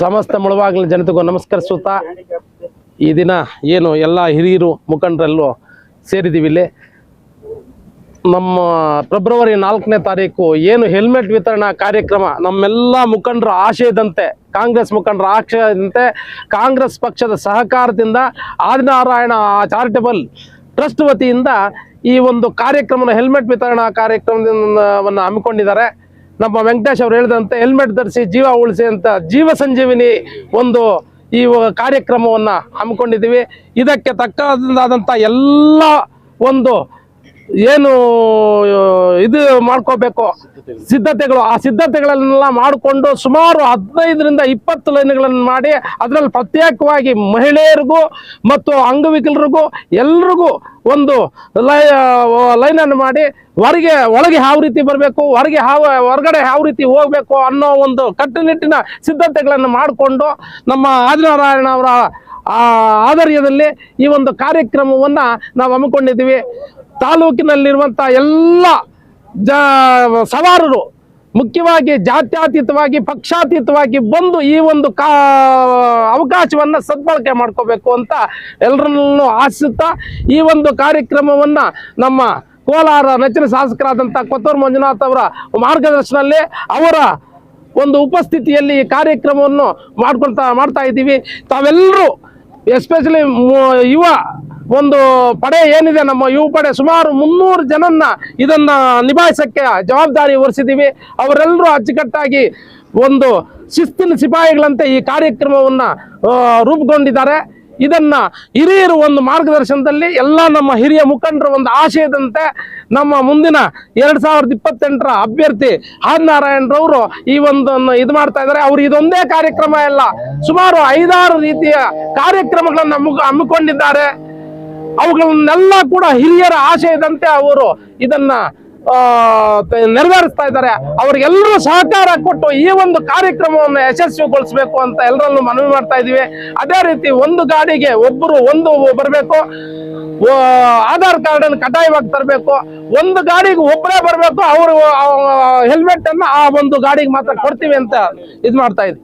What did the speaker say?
ಸಮಸ್ತ ಮುಳುವಾಗಲಿನ ಜನತೆಗೂ ನಮಸ್ಕರಿಸುತ್ತಾ ಈ ದಿನ ಏನು ಎಲ್ಲ ಹಿರಿಯರು ಮುಖಂಡರೆಲ್ಲೂ ಸೇರಿದ್ದೀವಿ ಇಲ್ಲಿ. ನಮ್ಮ ಫೆಬ್ರವರಿ ನಾಲ್ಕನೇ ತಾರೀಕು ಏನು ಹೆಲ್ಮೆಟ್ ವಿತರಣಾ ಕಾರ್ಯಕ್ರಮ ನಮ್ಮೆಲ್ಲ ಮುಖಂಡರ ಆಶಯದಂತೆ, ಕಾಂಗ್ರೆಸ್ ಮುಖಂಡರ ಆಶಯದಂತೆ, ಕಾಂಗ್ರೆಸ್ ಪಕ್ಷದ ಸಹಕಾರದಿಂದ ಆದಿನಾರಾಯಣ ಚಾರಿಟಬಲ್ ಟ್ರಸ್ಟ್ ವತಿಯಿಂದ ಈ ಒಂದು ಕಾರ್ಯಕ್ರಮನ ಹೆಲ್ಮೆಟ್ ವಿತರಣಾ ಕಾರ್ಯಕ್ರಮವನ್ನು ಹಮ್ಮಿಕೊಂಡಿದ್ದಾರೆ. ನಮ್ಮ ವೆಂಕಟೇಶ್ ಅವರು ಹೇಳಿದಂತೆ ಹೆಲ್ಮೆಟ್ ಧರಿಸಿ ಜೀವ ಉಳಿಸಿ ಅಂತ ಜೀವ ಸಂಜೀವಿನಿ ಒಂದು ಈ ಕಾರ್ಯಕ್ರಮವನ್ನು ಹಮ್ಮಿಕೊಂಡಿದ್ದೀವಿ. ಇದಕ್ಕೆ ತಕ್ಕದಾದಂಥ ಎಲ್ಲ ಒಂದು ಏನು ಇದು ಮಾಡ್ಕೋಬೇಕು? ಸಿದ್ಧತೆಗಳು. ಆ ಸಿದ್ಧತೆಗಳನ್ನೆಲ್ಲ ಮಾಡಿಕೊಂಡು ಸುಮಾರು ಹದಿನೈದರಿಂದ ಇಪ್ಪತ್ತು ಲೈನ್ಗಳನ್ನು ಮಾಡಿ, ಅದರಲ್ಲಿ ಪ್ರತ್ಯೇಕವಾಗಿ ಮಹಿಳೆಯರಿಗೂ ಮತ್ತು ಅಂಗವಿಕಲರಿಗೂ ಎಲ್ರಿಗೂ ಒಂದು ಲೈ ಲೈನನ್ನು ಮಾಡಿ, ಹೊರಗೆ, ಒಳಗೆ ಯಾವ ರೀತಿ ಬರಬೇಕು, ಹೊರಗೆ ಯಾವ, ಹೊರಗಡೆ ಯಾವ ರೀತಿ ಹೋಗಬೇಕು ಅನ್ನೋ ಒಂದು ಕಟ್ಟುನಿಟ್ಟಿನ ಸಿದ್ಧತೆಗಳನ್ನು ಮಾಡಿಕೊಂಡು ನಮ್ಮ ಆದಿನಾರಾಯಣ ಅವರ ಆಧರ್ಯದಲ್ಲಿ ಈ ಒಂದು ಕಾರ್ಯಕ್ರಮವನ್ನು ನಾವು ಹಮ್ಮಿಕೊಂಡಿದ್ದೀವಿ. ತಾಲೂಕಿನಲ್ಲಿರುವಂಥ ಎಲ್ಲ ಜ ಸವಾರರು ಮುಖ್ಯವಾಗಿ ಜಾತ್ಯತೀತವಾಗಿ, ಪಕ್ಷಾತೀತವಾಗಿ ಬಂದು ಈ ಒಂದು ಕಾ ಅವಕಾಶವನ್ನು ಸದ್ಬಳಕೆ ಮಾಡ್ಕೋಬೇಕು ಅಂತ ಎಲ್ಲರನ್ನೂ ಆಶಿಸುತ್ತಾ ಈ ಒಂದು ಕಾರ್ಯಕ್ರಮವನ್ನು ನಮ್ಮ ಕೋಲಾರ ನೆಚ್ಚಿನ ಶಾಸಕರಾದಂಥ ಕೊತ್ತೂರು ಮಂಜುನಾಥ್ ಅವರ ಮಾರ್ಗದರ್ಶನದಲ್ಲಿ ಅವರ ಒಂದು ಉಪಸ್ಥಿತಿಯಲ್ಲಿ ಈ ಕಾರ್ಯಕ್ರಮವನ್ನು ಮಾಡ್ಕೊಳ್ತಾ, ಮಾಡ್ತಾ ಇದ್ದೀವಿ. ತಾವೆಲ್ಲರೂ ಎಸ್ಪೆಷಲಿ ಯುವ ಒಂದು ಪಡೆ ಏನಿದೆ, ನಮ್ಮ ಯುವ ಪಡೆ ಸುಮಾರು ಮುನ್ನೂರು ಜನನ್ನ ಇದನ್ನ ನಿಭಾಯಿಸಕ್ಕೆ ಜವಾಬ್ದಾರಿ ಹೊರಿಸಿದ್ದೀವಿ. ಅವರೆಲ್ಲರೂ ಅಚ್ಚುಕಟ್ಟಾಗಿ ಒಂದು ಶಿಸ್ತಿನ ಸಿಪಾಯಿಗಳಂತೆ ಈ ಕಾರ್ಯಕ್ರಮವನ್ನ ರೂಪುಗೊಂಡಿದ್ದಾರೆ. ಇದನ್ನ ಹಿರಿಯರು ಒಂದು ಮಾರ್ಗದರ್ಶನದಲ್ಲಿ ಎಲ್ಲ ನಮ್ಮ ಹಿರಿಯ ಮುಖಂಡರ ಒಂದು ಆಶಯದಂತೆ ನಮ್ಮ ಮುಂದಿನ ಎರಡ್ ಸಾವಿರದ ಇಪ್ಪತ್ತೆಂಟರ ಅಭ್ಯರ್ಥಿ ಆದಿನಾರಾಯಣರವರು ಈ ಒಂದನ್ನು ಇದು ಮಾಡ್ತಾ ಇದ್ದಾರೆ. ಅವರು ಇದೊಂದೇ ಕಾರ್ಯಕ್ರಮ ಅಲ್ಲ, ಸುಮಾರು ಐದಾರು ರೀತಿಯ ಕಾರ್ಯಕ್ರಮಗಳನ್ನು ಹಮ್ಮು- ಹಮ್ಮಿಕೊಂಡಿದ್ದಾರೆ. ಅವುಗಳನ್ನೆಲ್ಲ ಕೂಡ ಹಿರಿಯರ ಆಶಯದಂತೆ ಅವರು ಇದನ್ನ ನೆರವೇರಿಸ್ತಾ ಇದ್ದಾರೆ. ಅವ್ರಿಗೆಲ್ಲರೂ ಸಹಕಾರ ಕೊಟ್ಟು ಈ ಒಂದು ಕಾರ್ಯಕ್ರಮವನ್ನು ಯಶಸ್ವಿಗೊಳಿಸಬೇಕು ಅಂತ ಎಲ್ಲರಲ್ಲೂ ಮನವಿ ಮಾಡ್ತಾ ಇದೀವಿ ಅದೇ ರೀತಿ ಒಂದು ಗಾಡಿಗೆ ಒಬ್ಬರು ಒಂದು ಬರಬೇಕು. ಆಧಾರ್ ಕಾರ್ಡ್ ಅನ್ನು ಕಡ್ಡಾಯವಾಗಿ ತರಬೇಕು. ಒಂದು ಗಾಡಿಗೆ ಒಬ್ಬರೇ ಬರಬೇಕು. ಅವರು ಹೆಲ್ಮೆಟ್ ಅನ್ನ ಆ ಒಂದು ಗಾಡಿಗೆ ಮಾತ್ರ ಕೊಡ್ತೀವಿ ಅಂತ ಇದು ಮಾಡ್ತಾ ಇದ್ವಿ